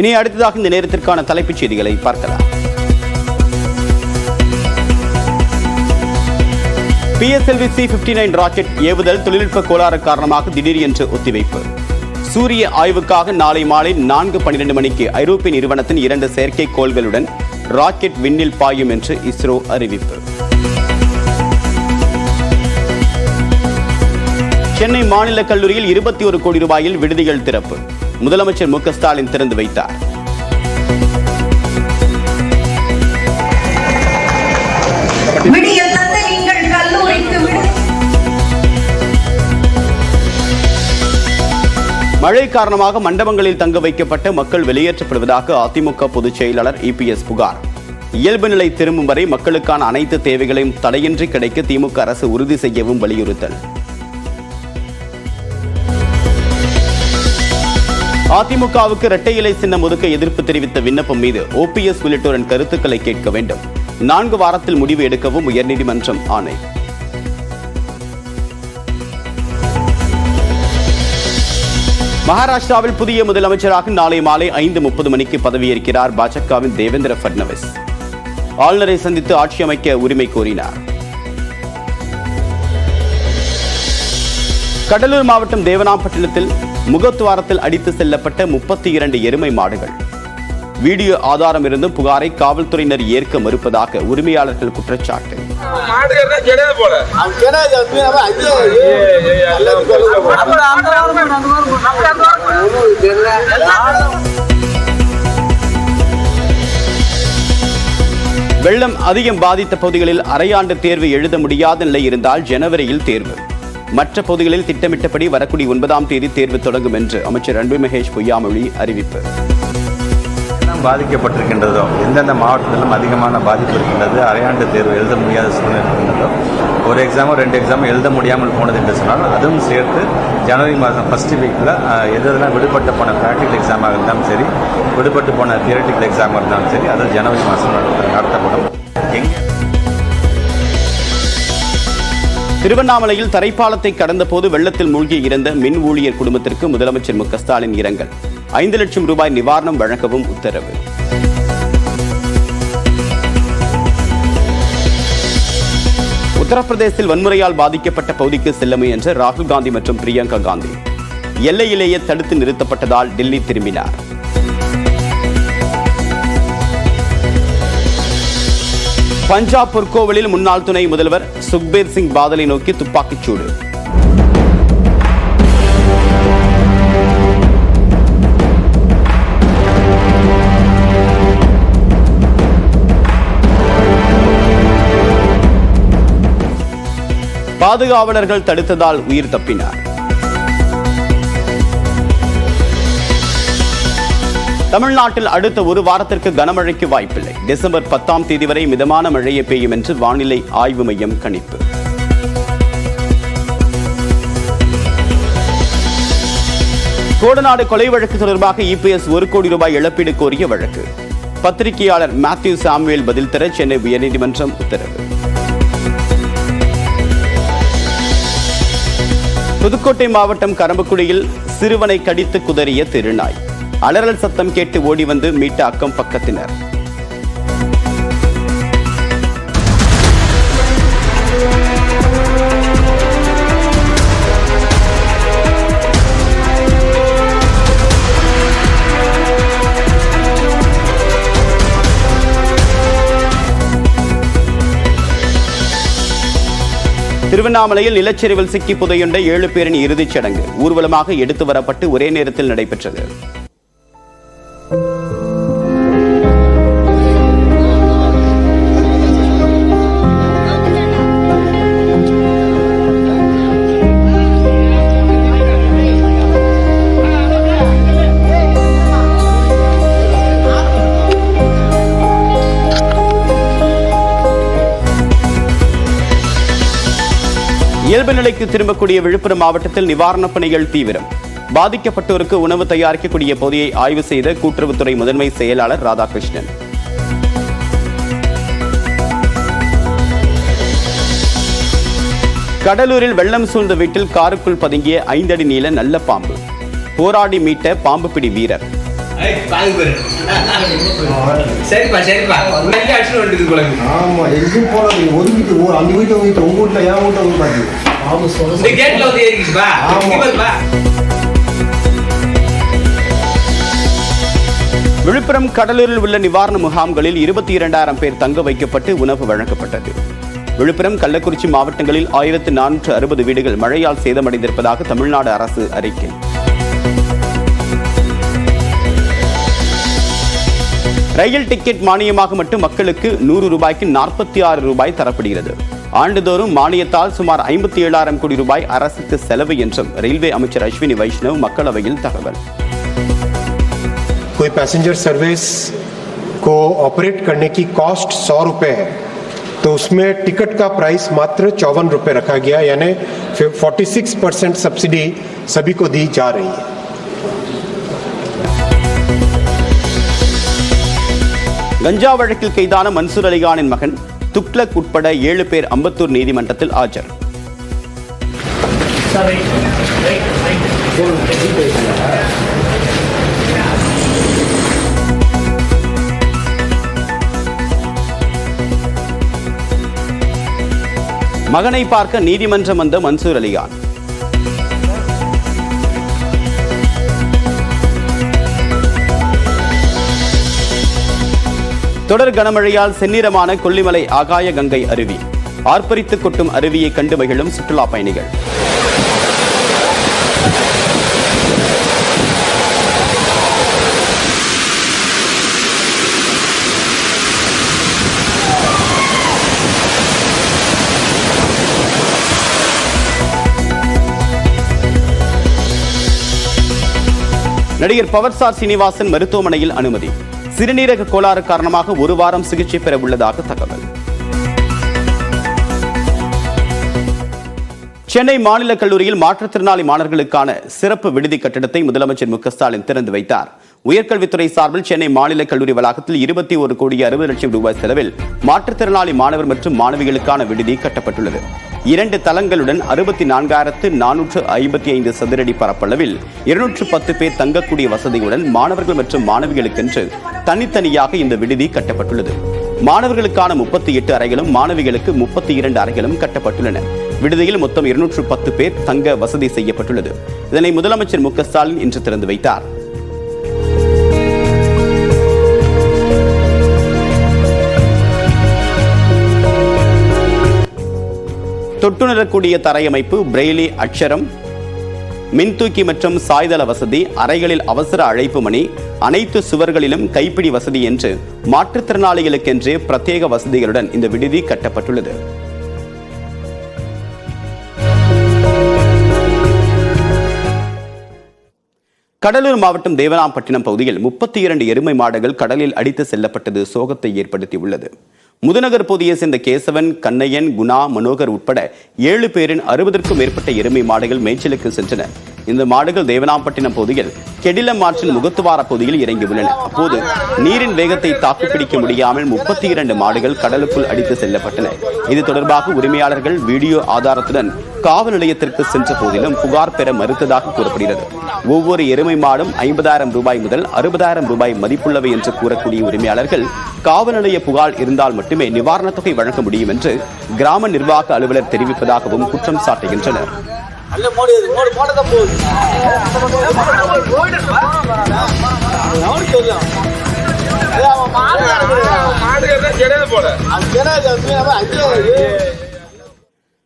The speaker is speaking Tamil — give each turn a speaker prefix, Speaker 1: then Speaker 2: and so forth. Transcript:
Speaker 1: இனி அடுத்ததாக இந்த நேரத்திற்கான தலைப்புச் செய்திகளை பார்க்கலாம். PSLV C fifty nine rocket ஏவுதல் தொழில்நுட்ப கோளாறு காரணமாக திடீர் என்று ஒத்திவைப்பு. சூரிய ஆய்வுக்காக நாளை மாலை நான்கு பன்னிரண்டு மணிக்கு ஐரோப்பிய நிறுவனத்தின் இரண்டு செயற்கைக்கோள்களுடன் ராக்கெட் விண்ணில் பாயும் என்று இஸ்ரோ அறிவிப்பு. சென்னை மாநில கல்லூரியில் இருபத்தி ஒரு கோடி ரூபாயில் விடுதிகள் திறப்பு. முதலமைச்சர் மு ஸ்டாலின் திறந்து வைத்தார். மழை காரணமாக மண்டபங்களில் தங்க வைக்கப்பட்ட மக்கள் வெளியேற்றப்படுவதாக அதிமுக பொதுச் செயலாளர் இபிஎஸ் புகார். இயல்பு நிலை திரும்பும் வரை மக்களுக்கான அனைத்து தேவைகளையும் தடையின்றி கிடைக்க திமுக அரசு உறுதி செய்யவும் வலியுறுத்தல். அதிமுகவுக்கு இரட்டை இலை சின்னம் ஒதுக்க எதிர்ப்பு தெரிவித்த விண்ணப்பம் மீது ஓபிஎஸ் உள்ளிட்டோரின் கருத்துக்களை கேட்க வேண்டும். நான்கு வாரத்தில் முடிவு எடுக்கவும் உயர்நீதிமன்றம் ஆணை. மகாராஷ்டிராவில் புதிய முதலமைச்சராக நாளை மாலை ஐந்து முப்பது மணிக்கு பதவியேற்கிறார் பாஜகவின் தேவேந்திர பட்னவிஸ் ஆளுநரை சந்தித்து ஆட்சி அமைக்க உரிமை கோரினார். கடலூர் மாவட்டம் தேவனாம்பட்டினத்தில் முகத்துவாரத்தில் அடித்து செல்லப்பட்ட முப்பத்தி இரண்டு எருமை மாடுகள். வீடியோ ஆதாரம் இருந்தும் புகாரை காவல்துறையினர் ஏற்க மறுப்பதாக உரிமையாளர்கள் குற்றச்சாட்டு. வெள்ளம் அதிகம் பாதித்த பகுதிகளில் அரையாண்டு தேர்வு எழுத முடியாத நிலை இருந்தால் ஜனவரியில் தேர்வு. மற்ற பகுதிகளில் திட்டமிட்டபடி வரக்கூடிய ஒன்பதாம் தேதி தேர்வு தொடங்கும் என்று அமைச்சர் அன்பு மகேஷ் பொய்யாமொழி அறிவிப்பு.
Speaker 2: பாதிக்கப்பட்டிருக்கின்றதோ எந்தெந்த மாவட்டத்திலும் அதிகமான பாதிப்பு இருக்கின்றது அரையாண்டு தேர்வு எழுத முடியாத சூழ்நிலை இருக்கின்றதோ ஒரு எக்ஸாமோ ரெண்டு எக்ஸாமோ எழுத முடியாமல் போனது என்று சொன்னால் அதுவும் சேர்த்து ஜனவரி மாதம் ஃபஸ்ட் வீக்கில் எது எதெல்லாம் விடுபட்டு போன ப்ராக்டிக்கல் எக்ஸாமாக இருந்தாலும் சரி விடுபட்டு போன தியரட்டிக்கல் எக்ஸாமாக இருந்தாலும் சரி அது ஜனவரி மாதம் நடத்தப்படும். எங்கே
Speaker 1: திருவண்ணாமலையில் தரைப்பாலத்தை கடந்தபோது வெள்ளத்தில் மூழ்கி இறந்த மின் ஊழியர் குடும்பத்திற்கு முதலமைச்சர் மு ஸ்டாலின் இரங்கல். ஐந்து லட்சம் ரூபாய் நிவாரணம் வழங்கவும் உத்தரவு. உத்தரப்பிரதேசத்தில் வன்முறையால் பாதிக்கப்பட்ட பகுதிக்கு செல்ல முயன்ற ராகுல் காந்தி மற்றும் பிரியங்கா காந்தி. எல்லையிலேயே தடுத்து நிறுத்தப்பட்டதால் டெல்லி திரும்பினார். பஞ்சாப் பொற்கோவிலில் முன்னாள் துணை முதல்வர் சுக்பீர் சிங் பாதலை நோக்கி துப்பாக்கிச் சூடு பாதுகாவலர்கள் தடுத்ததால் உயிர் தப்பினார். தமிழ்நாட்டில் அடுத்த ஒரு வாரத்திற்கு கனமழைக்கு வாய்ப்பில்லை. டிசம்பர் பத்தாம் தேதி வரை மிதமான மழையே பெய்யும் என்று வானிலை ஆய்வு மையம் கணிப்பு. கோடநாடு கொலை வழக்கு தொடர்பாக இபிஎஸ் ஒரு கோடி ரூபாய் இழப்பீடு கோரிய வழக்கு. பத்திரிகையாளர் மேத்யூ சாமுவேல் பதில் தர சென்னை உயர்நீதிமன்றம் உத்தரவு. புதுக்கோட்டை மாவட்டம் கரம்பக்குடியில் சிறுவனை கடித்து குதறிய திருநாய். அலறல் சத்தம் கேட்டு ஓடி வந்து மீட்ட அக்கம் பக்கத்தினர். திருவண்ணாமலையில் நிலச்சரிவில் சிக்கி புதையுண்ட ஏழு பேரின் இறுதிச் சடங்கு ஊர்வலமாக எடுத்து வரப்பட்டு ஒரே நேரத்தில் நடைபெற்றது. இயல்பு நிலைக்கு திரும்பக்கூடிய விழுப்புரம் மாவட்டத்தில் நிவாரணப் பணிகள் தீவிரம். பாதிக்கப்பட்டோருக்கு உணவு தயாரிக்கக்கூடிய பகுதியை ஆய்வு செய்த கூட்டுறவுத்துறை முதன்மை செயலாளர் ராதாகிருஷ்ணன். கடலூரில் வெள்ளம் சூழ்ந்த வீட்டில் காருக்குள் பதுங்கிய ஐந்தடி நீள நல்ல பாம்பு. போராடி மீட்ட பாம்பு பிடி வீரர்.
Speaker 3: சரிப்பா சரிப்பா. நல்ல அடிச்சு வந்துருக்கு போல இருக்கு.
Speaker 4: ஆமா எங்கேயும் போல நீங்க ஒரு வீட்டு ஓ அந்த வீட்டு உங்க வீட்டு உங்க வீட்டுல என் வீட்டுல வந்து பாத்தீங்க
Speaker 3: இந்த கேட்ல வந்து ஏறிக்கிச்சுப்பா.
Speaker 4: ஆமா.
Speaker 3: இங்க பாருப்பா.
Speaker 1: விழுப்புரம் கடலூரில் உள்ள நிவாரண முகாம்களில் இருபத்தி இரண்டாயிரம் பேர் தங்க வைக்கப்பட்டு உணவு வழங்கப்பட்டது. விழுப்புரம் கள்ளக்குறிச்சி மாவட்டங்களில் ஆயிரத்து நானூற்று அறுபது வீடுகள் மழையால் சேதமடைந்திருப்பதாக தமிழ்நாடு அரசு அறிக்கை. ரயில் டிக்கெட் மானியமாக மட்டும் மக்களுக்கு நூறு ரூபாய்க்கு நாற்பத்தி ஆறு ரூபாய் தரப்படுகிறது ஆண்டுதோறும் மானியத்தால் சுமார் ஐம்பத்தி ஏழாயிரம் கோடி ரூபாய் அரசுக்கு செலவு என்றும் ரயில்வே அமைச்சர் அஸ்வினி வைஷ்ணவ் மக்களவையில் தகவல்
Speaker 5: कोई पैसेंजर सर्विस को ऑपरेट करने की कॉस्ट सौ रुपये है तो उसमें टिकट का प्राइस मात्र चौवन रुपये रखा गया यानी फोर्टी सिक्स परसेंट सब्सिडी सभी को दी जा रही है
Speaker 1: கஞ்சா வழக்கில் கைதான மன்சூர் அலிகானின் மகன் துக்ளக் உட்பட ஏழு பேர் அம்பத்தூர் நீதிமன்றத்தில் ஆஜர். மகனை பார்க்க நீதிமன்றம் வந்த மன்சூர் அலிகான். தொடர் கனமழையால் செந்நிறமான கொல்லிமலை ஆகாய கங்கை அருவி. ஆர்ப்பரித்து கொட்டும் அருவியை கண்டு மகிழும் சுற்றுலா பயணிகள். நடிகர் பவர்சார் சீனிவாசன் மருத்துவமனையில் அனுமதி. சிறுநீரக கோளாறு காரணமாக ஒரு வாரம் சிகிச்சை பெற உள்ளதாக தகவல். சென்னை மாநில கல்லூரியில் மாற்றுத்திறனாளி மாணவர்களுக்கான சிறப்பு விடுதி கட்டிடத்தை முதலமைச்சர் மு ஸ்டாலின் திறந்து வைத்தார். உயர்கல்வித்துறை சார்பில் சென்னை மாநில கல்லூரி வளாகத்தில் இருபத்தி ஒரு கோடி அறுபது லட்சம் ரூபாய் செலவில் மாற்றுத்திறனாளி மாணவர் மற்றும் மாணவிகளுக்கான விடுதி கட்டப்பட்டுள்ளது. இரண்டு தளங்களுடன் அறுபத்தி நான்காயிரத்து நானூற்று ஐம்பத்தி ஐந்து சதுரடி பரப்பளவில் இருநூற்று பத்து பேர் தங்கக்கூடிய வசதியுடன் மாணவர்கள் மற்றும் மாணவிகளுக்கென்று தனித்தனியாக இந்த விடுதி கட்டப்பட்டுள்ளது. மாணவர்களுக்கான முப்பத்தி எட்டு அறைகளும் மாணவிகளுக்கு முப்பத்தி இரண்டு அறைகளும் கட்டப்பட்டுள்ளன. விடுதியில் மொத்தம் இருநூற்று பத்து பேர் தங்க வசதி செய்யப்பட்டுள்ளது. இதனை முதலமைச்சர் மு ஸ்டாலின் இன்று திறந்து வைத்தார். தொட்டுணரக்கூடிய தரையமைப்பு பிரெய்லி அட்சரம் மின்தூக்கி மற்றும் சாய்தள வசதி அறைகளில் அவசர அழைப்பு மணி அனைத்து சுவர்களிலும் கைப்பிடி வசதி என்று மாற்றுத்திறனாளிகளுக்கென்றே பிரத்யேக வசதிகளுடன் இந்த விடுதி கட்டப்பட்டுள்ளது. கடலூர் மாவட்டம் தேவனாம்பட்டினம் பகுதியில் முப்பத்தி இரண்டு எருமை மாடுகள் கடலில் அடித்து செல்லப்பட்டது சோகத்தை ஏற்படுத்தியுள்ளது. முதுநகர் பகுதியை சேர்ந்த கேசவன் கண்ணையன் குணா மனோகர் உட்பட ஏழு பேரின் அறுபதற்கும் மேற்பட்ட எருமை மாடுகள் மேய்ச்சலுக்கு சென்றன. இந்த மாடுகள் தேவனாம்பட்டினம் பகுதியில் கெடிலம் ஆற்றின் முகத்துவார பகுதியில் இறங்கியுள்ளன அப்போது நீரின் வேகத்தை தாக்குப்பிடிக்க முடியாமல் முப்பத்தி இரண்டு மாடுகள் கடலுக்குள் அடித்து செல்லப்பட்டன. இது தொடர்பாக உரிமையாளர்கள் வீடியோ ஆதாரத்துடன் காவல் நிலையத்திற்கு சென்ற போதிலும் புகார் பெற மறுத்ததாக கூறப்படுகிறது. ஒவ்வொரு எருமை மாடும் ஐம்பதாயிரம் ரூபாய் முதல் அறுபதாயிரம் ரூபாய் மதிப்புள்ளவை என்று கூறக்கூடிய உரிமையாளர்கள் காவல் நிலைய புகார் இருந்தால் மட்டுமே நிவாரணத் தொகை வழங்க முடியும் என்று கிராம நிர்வாக அலுவலர் தெரிவிப்பதாகவும் குற்றம் சாட்டுகின்றனர்.
Speaker 6: மாடு போல?